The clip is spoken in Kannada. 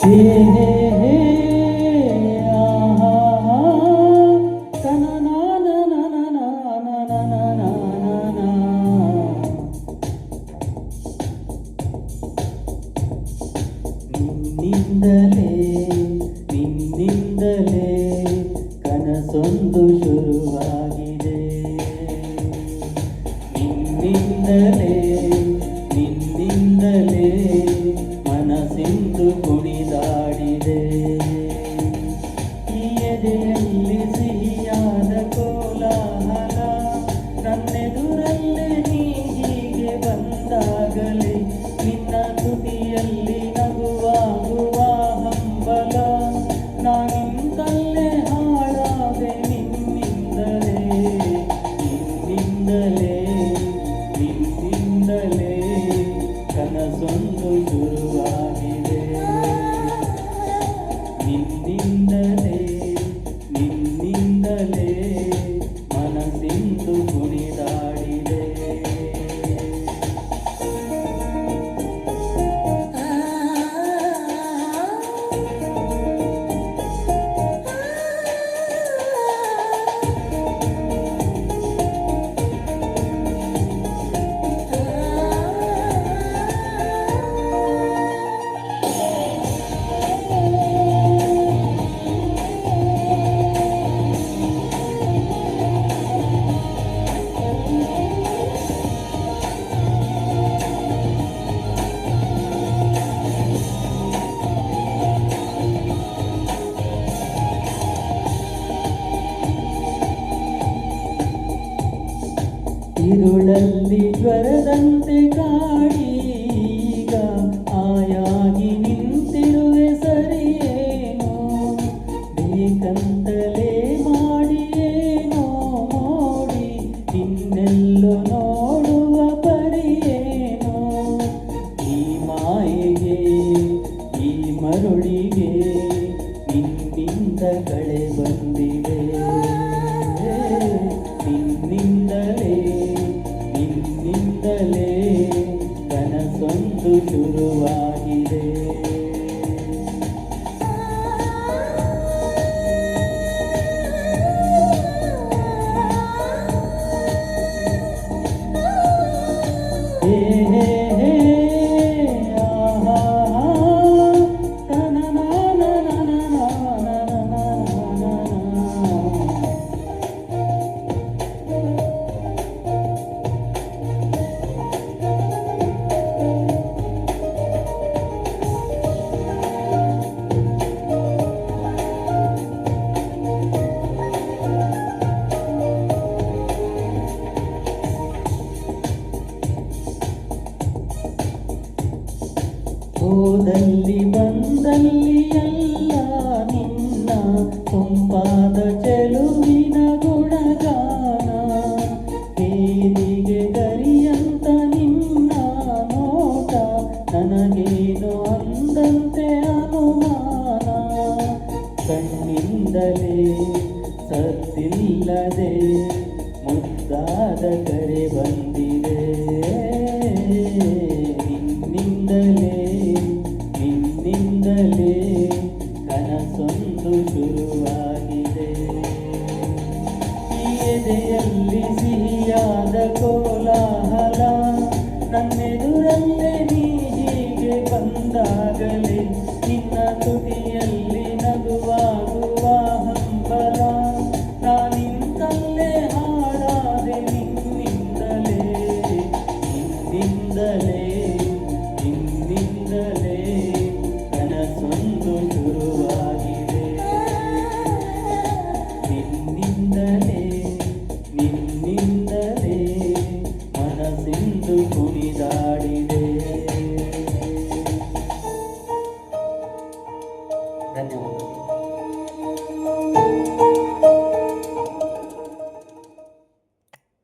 谢。ഇന്നലെ ഇന്നലെ ಕನಸೊಂದು ಶುರುವಾಗಿದೆ ನಿನ್ನಿಂದಲೇ ತಿರುಳಲ್ಲಿ ಜ್ವರದಂತೆ ಕಾ To the kuruva ಹೋದಲ್ಲಿ ಬಂದಲ್ಲಿ ಎಲ್ಲ ನಿನ್ನ ತುಂಬಾದ ಚೆಲುವಿನ ಗುಣಗಾನ ಬೇದಿಗೆ ಗರಿಯಂತ ನಿನ್ನ ನೋಟ, ನನಗೇನು ಅಂದಂತೆ ಅನುಮಾನ. ಕಣ್ಣಿಂದಲೇ ಸತ್ತಿಲ್ಲದೆ ಮುದ್ದಾದ ಕರೆ ಬಂದಿದೆ. ನಿಂದಲೇ ನಿನ್ನಿಂದಲೇ ಕೋಲಾಹಲ. ನನ್ನೆದುರಲ್ಲೇ ನೀ ಹೀಗೆ ಬಂದಾಗಲೇ ನಿನ್ನ ತುಟಿಯಲ್ಲಿ dan.